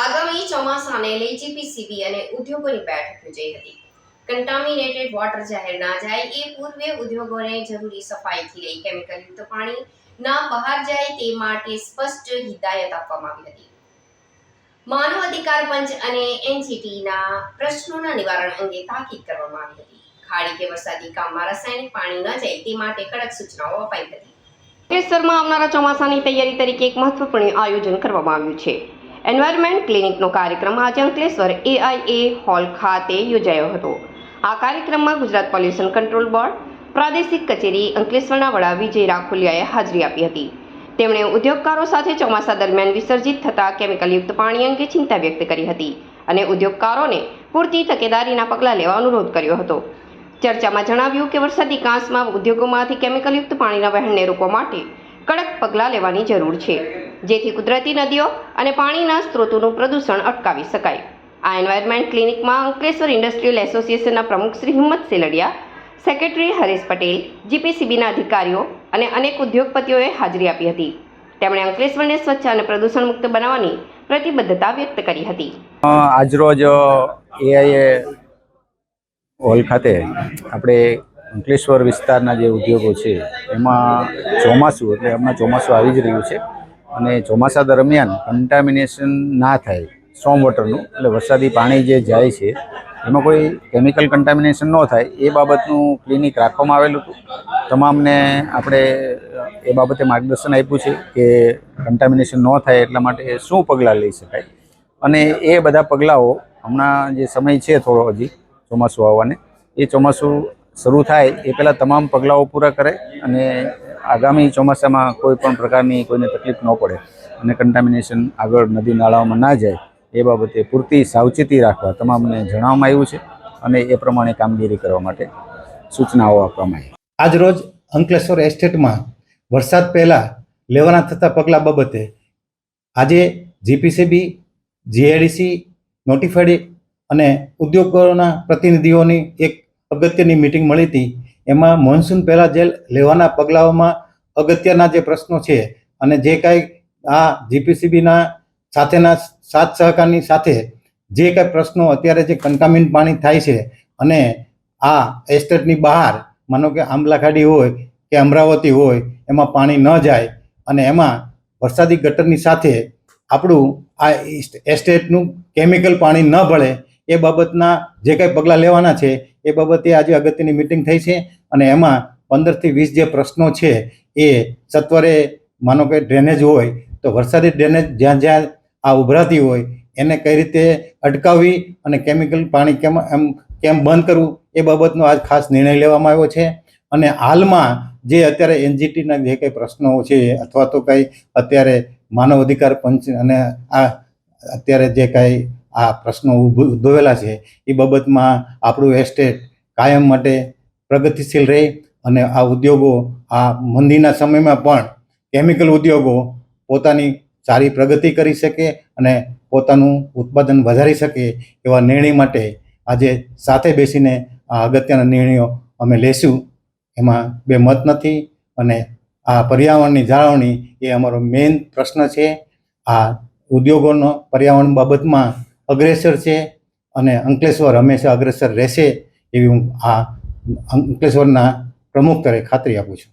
આગામી ચોમાસાને લઈ જીપીસીબી અને ઉદ્યોગોની બેઠક યોજાઈ હતી. કન્ટામિનેટેડ વોટર જાહેર ના જાય એ પૂર્વે ઉદ્યોગોને જરૂરી સફાઈથી લઈ કેમિકલયુક્ત પાણી ના બહાર જાય તે માટે સ્પષ્ટ હિદાયત આપવામાં આવી હતી. માનવ અધિકાર પંચ અને એનજીટીના પ્રશ્નોના નિવારણ અંગે તાકીદ કરવામાં આવી હતી. ખાડી કે વરસાદી કામમાં રાસાયણિક પાણી ન જાય તે માટે કડક સૂચનાઓ અપાઈ હતી. અંકલેશ્વરમાં આવનારા ચોમાસાની તૈયારી તરીકે એક મહત્વપૂર્ણ આયોજન કરવામાં આવ્યું છે. એન્વાયરમેન્ટ ક્લિનિકનો કાર્યક્રમ આજે અંકલેશ્વર એઆઈએ હોલ ખાતે યોજાયો હતો. આ કાર્યક્રમમાં ગુજરાત પોલ્યુશન કંટ્રોલ બોર્ડ પ્રાદેશિક કચેરી અંકલેશ્વરના વડા વિજય રાખોલિયાએ હાજરી આપી હતી. તેમણે ઉદ્યોગકારો સાથે ચોમાસા દરમિયાન વિસર્જિત થતા કેમિકલયુક્ત પાણી અંગે ચિંતા વ્યક્ત કરી હતી અને ઉદ્યોગકારોને પૂરતી તકેદારીના પગલાં લેવા અનુરોધ કર્યો હતો. ચર્ચામાં જણાવ્યું કે વરસાદી કાંસમાં ઉદ્યોગોમાંથી કેમિકલયુક્ત પાણીના વહેણને રોકવા માટે કડક પગલાં લેવાની જરૂર છે. જેથી કુદરતી નદીઓ અને પાણીના સ્ત્રોતોનું પ્રદૂષણ અટકાવી શકાય. આ એન્વાયરમેન્ટ ક્લિનિકમાં અંકલેશ્વર ઇન્ડસ્ટ્રીયલ એસોસિએશનના પ્રમુખ શ્રી હિંમત સેલડિયા સેક્રેટરી હરેશ પટેલ જીપીસીબીના અધિકારીઓ અને અનેક ઉદ્યોગપતિઓએ હાજરી આપી હતી. તેમણે અંકલેશ્વરને સ્વચ્છ અને પ્રદૂષણ મુક્ત બનાવવાની પ્રતિબદ્ધતા વ્યક્ત કરી હતી. આજરોજ એઆઈએ હોલ ખાતે આપણે અંકલેશ્વર વિસ્તારના જે ઉદ્યોગો છે, એમાં ચોમાસું, એટલે હમણાં ચોમાસું આવી જ રહ્યું છે. અને ચોમાસા દરમિયાન કન્ટામિનેશન ના થાય સ્ટ્રોમ વોટરનું એટલે વરસાદી પાણી જે જાય છે, એમાં કોઈ કેમિકલ કન્ટામિનેશન ન થાય, એ બાબતનું ક્લિનિક રાખવામાં આવેલું હતું. તમામને આપણે એ બાબતે માર્ગદર્શન આપ્યું છે કે કન્ટામિનેશન ન થાય એટલા માટે શું પગલાં લઈ શકાય. અને એ બધા પગલાઓ હમણાં જે સમય છે થોડો હજી ચોમાસું આવવાને, એ ચોમાસું શરૂ થાય એ પહેલાં તમામ પગલાઓ પૂરા કરે અને આગામી ચોમાસામાં કોઈ પણ પ્રકારની કોઈને તકલીફ ન પડે અને કન્ટામિનેશન આગળ નદી નાળાઓમાં ના જાય, એ બાબતે પૂરતી સાવચેતી રાખવા તમામને જણાવવામાં આવ્યું છે અને એ પ્રમાણે કામગીરી કરવા માટે સૂચનાઓ આપવામાં આવી. આજરોજ અંકલેશ્વર એસ્ટેટમાં વરસાદ પહેલાં લેવાના થતા પગલાં બાબતે આજે જીપીસીબી, જીઆઈડીસી નોટિફાઈડ અને ઉદ્યોગોના પ્રતિનિધિઓની એક અગત્યની મિટિંગ મળી હતી. એમાં મોન્સૂન પહેલાં જે લેવાના પગલાઓમાં અગત્યના જે પ્રશ્નો છે અને જે કાંઈ આ જીપીસીબીના સાથેના સાથ સહકારની સાથે જે કાંઈ પ્રશ્નો અત્યારે જે કન્ટામિન્ટ પાણી થાય છે અને આ એસ્ટેટની બહાર, માનો કે આંબલા ખાડી હોય કે અમરાવતી હોય, એમાં પાણી ન જાય અને એમાં વરસાદી ગટરની સાથે આપણું આ એસ્ટેટનું કેમિકલ પાણી ન ભળે એ બાબતના જે કંઈ પગલાં લેવાના છે, એ બાબતે આજે અગત્યની મિટિંગ થઈ છે અને એમાં પંદરથી વીસ જે પ્રશ્નો છે, એ સત્વરે માનો કે ડ્રેનેજ હોય, તો વરસાદી ડ્રેનેજ જ્યાં જ્યાં આ ઉભરાતી હોય, એને કઈ રીતે અટકાવવી અને કેમિકલ પાણી કેમ એમ કેમ બંધ કરવું, એ બાબતનો આજ ખાસ નિર્ણય લેવામાં આવ્યો છે. અને હાલમાં જે અત્યારે એનજીટીના જે કંઈ પ્રશ્નો છે, અથવા તો કંઈ અત્યારે માનવ અધિકાર પંચ અને આ અત્યારે જે કાંઈ આ પ્રશ્નો ઉદ્ભવેલા છે. એ બાબતમાં આપણું એસ્ટેટ કાયમ માટે પ્રગતિશીલ રહે અને આ ઉદ્યોગો આ મંદીના સમયમાં પણ કેમિકલ ઉદ્યોગો પોતાની સારી પ્રગતિ કરી શકે અને પોતાનું ઉત્પાદન વધારી શકે એવા નિર્ણય માટે આજે સાથે બેસીને આ અગત્યના નિર્ણયો અમે લેશું. એમાં બે મત નથી અને આ પર્યાવરણની જાળવણી એ અમારો મેઇન પ્રશ્ન છે. આ ઉદ્યોગોનો પર્યાવરણ બાબતમાં અગ્રેસર છે અને અંકલેશ્વર હંમેશા અગ્રેસર રહેશે એવી હું આ અંકલેશ્વરના પ્રમુખ તરીકે ખાતરી આપું છું.